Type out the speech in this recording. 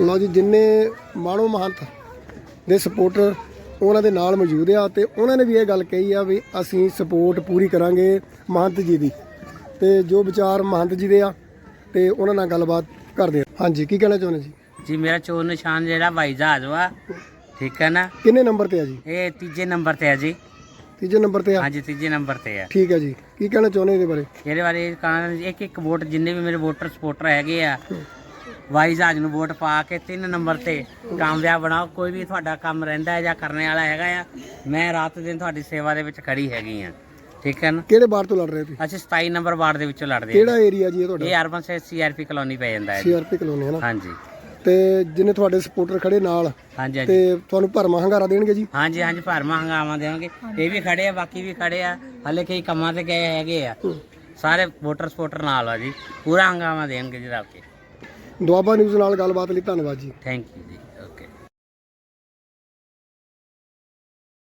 ਲਓ ਜੀ ਜਿੰਨੇ ਮਾਣੋ ਮਹੰਤ ਦੇ ਸਪੋਰਟਰ ਉਹਨਾਂ ਦੇ ਨਾਲ ਮੌਜੂਦ ਆ ਤੇ ਉਹਨਾਂ ਨੇ ਵੀ ਇਹ ਗੱਲ ਕਹੀ ਆ ਵੀ ਅਸੀਂ ਸਪੋਰਟ ਪੂਰੀ ਕਰਾਂਗੇ ਮਹੰਤ ਜੀ ਦੀ। ਤੇ ਜੋ ਵਿਚਾਰ ਮਹੰਤ ਜੀ ਦੇ ਆ ਤੇ ਉਹਨਾਂ ਨਾਲ ਗੱਲਬਾਤ ਕਰਦੇ ਆ। ਹਾਂਜੀ ਕੀ ਕਹਿਣਾ ਚਾਹੁੰਦੇ ਜੀ? ਜੀ ਮੇਰਾ ਚੋਰ ਨਿਸ਼ਾਨ ਜਿਹੜਾ ਭਾਈ ਜਹਾਜ਼ ਵਾ ਠੀਕ ਹੈ ਨਾ? ਕਿੰਨੇ ਨੰਬਰ ਤੇ ਆ ਜੀ? ਇਹ ਤੀਜੇ ਨੰਬਰ ਤੇ ਹੈ ਜੀ। ਤੀਜੇ ਨੰਬਰ ਤੇ ਆ? ਹਾਂਜੀ ਤੀਜੇ ਨੰਬਰ ਤੇ ਹੈ ਠੀਕ ਹੈ ਜੀ। ਕੀ ਕਹਿਣਾ ਚਾਹੁੰਦੇ ਇਹਦੇ ਬਾਰੇ? ਇਹਦੇ ਬਾਰੇ ਕਹਣਾ ਇੱਕ ਇੱਕ ਵੋਟ ਜਿੰਨੇ ਵੀ ਮੇਰੇ ਵੋਟਰ ਸਪੋਰਟਰ ਹੈਗੇ ਆ ਵਾਈ ਜਹਾਜ਼ ਨੂੰ ਵੋਟ ਪਾ ਕੇ ਤਿੰਨ ਨੰਬਰ ਤੇ ਕਾਮਯਾਬ ਬਣਾਓ। ਕੋਈ ਵੀ ਤੁਹਾਡਾ ਕੰਮ ਰਹਿੰਦਾ ਹੈ ਜਾਂ ਕਰਨ ਵਾਲਾ ਹੈਗਾ ਆ ਮੈਂ ਰਾਤ ਦਿਨ ਤੁਹਾਡੀ ਸੇਵਾ ਦੇ ਵਿੱਚ ਖੜੀ ਹੈਗੀ ਆ। ਠੀਕ ਹੈ ਨਾ? ਕਿਹੜੇ ਬਾਰ ਤੋਂ ਲੜ ਰਹੇ ਤੁਸੀਂ? ਅਸੀਂ 27 ਨੰਬਰ ਵਾਰਡ ਦੇ ਵਿੱਚੋਂ ਲੜਦੇ ਕਿਹੜਾ ਏਰੀਆ ਜੀ। ਇਹ ਤੁਹਾਡਾ? ਇਹ ਅਰਬਨ ਸੇ ਸੀਆਰਪੀ ਕਲੋਨੀ ਪੈ ਜਾਂਦਾ ਹੈ। ਸੀਆਰਪੀ ਕਲੋਨੀ ਹੈ ਨਾ? ਹਾਂਜੀ। ਤੇ ਜਿੰਨੇ ਤੁਹਾਡੇ ਸਪੋਰਟਰ ਖੜੇ ਨਾਲ ਹਾਂਜੀ ਹਾਂਜੀ। ਤੇ ਤੁਹਾਨੂੰ ਭਰਮਾ ਹੰਗਾਰਾ ਦੇਣਗੇ ਜੀ? ਹਾਂਜੀ ਹਾਂਜੀ ਭਰਮਾ ਹੰਗਾਮਾ ਦੇਵਾਂਗੇ। ਇਹ ਵੀ ਖੜੇ ਆ ਬਾਕੀ ਵੀ ਖੜੇ ਆ। ਹਲੇ ਕਈ ਕੰਮਾਂ ਤੇ ਗਏ ਹੈਗੇ ਆ। ਸਾਰੇ ਵੋਟਰ ਸਪੋਰਟਰ ਨਾਲ ਆ ਜੀ। ਪੂਰਾ ਹੰਗਾਮਾ ਦੇਣਗੇ ਜੀ ਰੱਬ ਕੇ। ਦੁਆਬਾ ਨਿਊਜ਼ ਨਾਲ ਗੱਲਬਾਤ ਲਈ ਧੰਨਵਾਦ ਜੀ। ਥੈਂਕ ਯੂ ਜੀ।